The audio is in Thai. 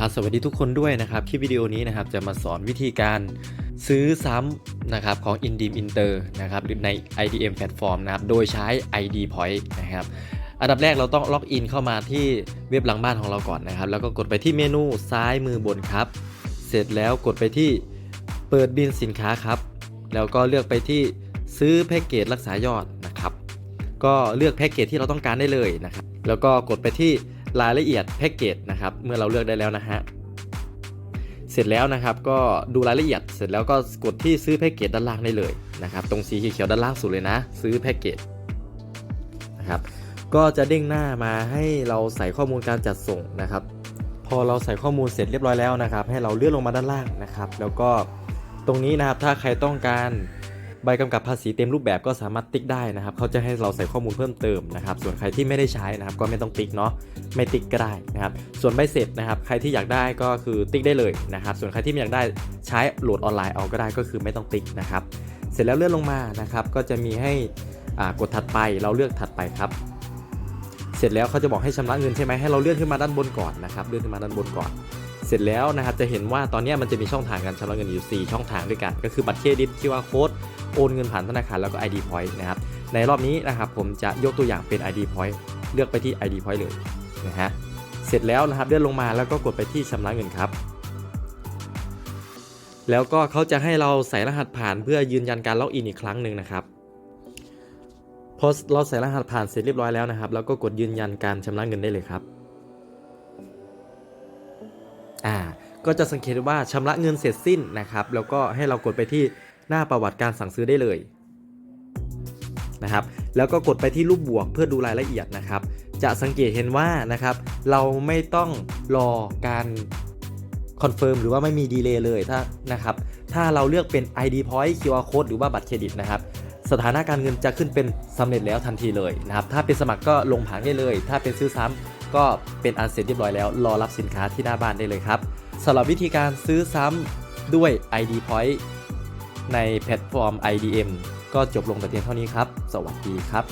อ่าสวัสดีทุกคนด้วยนะครับคลิปวิดีโอนี้นะครับจะมาสอนวิธีการซื้อซ้ำนะครับของ Indeem Inter นะครับหรือใน IDM แพลตฟอร์มนะครับโดยใช้ ID Point นะครับอันดับแรกเราต้องล็อกอินเข้ามาที่เว็บหลังบ้านของเราก่อนนะครับ แล้วก็กดไปที่เมนูซ้ายมือบนครับ เสร็จแล้วกดไปที่เปิดบินสินค้าครับ แล้วก็เลือกไปที่ซื้อแพ็กเกจรักษายอดนะครับ ก็เลือกแพ็กเกจที่เราต้องการได้เลยนะครับ แล้วก็กดไปที่ รายละเอียดแพ็กเกจนะครับเมื่อเราเลือกได้แล้วนะฮะเสร็จแล้วนะครับก็ดูรายละเอียดเสร็จแล้วก็กดที่ซื้อแพ็กเกจด้านล่างได้เลยนะครับตรงสีเขียวด้านล่างสุดเลยนะ ซื้อแพ็กเกจนะครับก็จะเด้งหน้ามาให้เราใส่ข้อมูลการจัดส่งนะครับ พอเราใส่ข้อมูลเสร็จเรียบร้อยแล้วนะครับ ให้เราเลื่อนลงมาด้านล่างนะครับ แล้วก็ตรงนี้นะครับถ้าใครต้องการ ใบกำกับภาษีเต็มรูปแบบก็สามารถติ๊กได้นะครับเขาจะให้เราใส่ข้อมูลเพิ่มเติมนะครับ ส่วนใครที่ไม่ได้ใช้นะครับก็ไม่ต้องติ๊กเนาะไม่ติ๊กก็ได้นะครับ ส่วนใบเสร็จนะครับ ใครที่อยากได้ก็คือติ๊กได้เลยนะครับ ส่วนใครที่ไม่อยากได้ใช้โหลดออนไลน์เอาก็ได้ก็คือไม่ต้องติ๊กนะครับ เสร็จแล้วเลื่อนลงมานะครับ ก็จะมีให้กดถัดไปเราเลือกถัดไปครับ เสร็จแล้วเขาจะบอกให้ชำระเงินใช่ไหมให้เราเลื่อนขึ้นมาด้านบนก่อนนะครับเลื่อนขึ้นมาด้านบนก่อน เสร็จแล้วนะครับจะเห็นว่าตอนนี้มันจะมีช่องทางการชำระเงินอยู่ 4 ช่องทางด้วยกัน ก็คือบัตรเครดิต QR code โอนเงินผ่านธนาคารแล้วก็ ID point นะครับในรอบนี้นะครับผมจะยกตัวอย่างเป็น ID point เลือกไปที่ ID point เลยนะฮะเสร็จแล้วนะครับเลื่อนลงมาแล้วก็กดไปที่ชำระเงินครับ แล้วก็เขาจะให้เราใส่รหัสผ่านเพื่อยืนยันการล็อกอินอีกครั้งหนึ่งนะครับพอเราใส่รหัสผ่านเสร็จเรียบร้อยแล้วนะครับ แล้วก็กดยืนยันการชำระเงินได้เลยครับ อ่าก็จะสังเกตว่าชำระเงินเสร็จสิ้นนะครับ แล้วก็ให้เรากดไปที่หน้าประวัติการสั่งซื้อได้เลยนะครับแล้วก็กดไปที่รูปบวกเพื่อดูรายละเอียดนะครับ จะสังเกตเห็นว่านะครับ เราไม่ต้องรอการคอนเฟิร์มหรือว่าไม่มีดีเลย์เลยถ้านะครับ ถ้าเราเลือกเป็น ID Point QR Code หรือว่าบัตรเครดิตนะครับ สถานะการเงินจะขึ้นเป็นสำเร็จแล้วทันทีเลยนะครับ ถ้าเป็นสมัครก็ลงผังได้เลย ถ้าเป็นซื้อซ้ำ ก็เป็นอันเสร็จเรียบร้อยแล้ว รอรับสินค้าที่หน้าบ้านได้เลยครับสำหรับวิธีการซื้อซ้ำด้วย ID Point ในแพลตฟอร์ม IDM ก็จบลงแต่เพียงเท่านี้ครับ สวัสดีครับ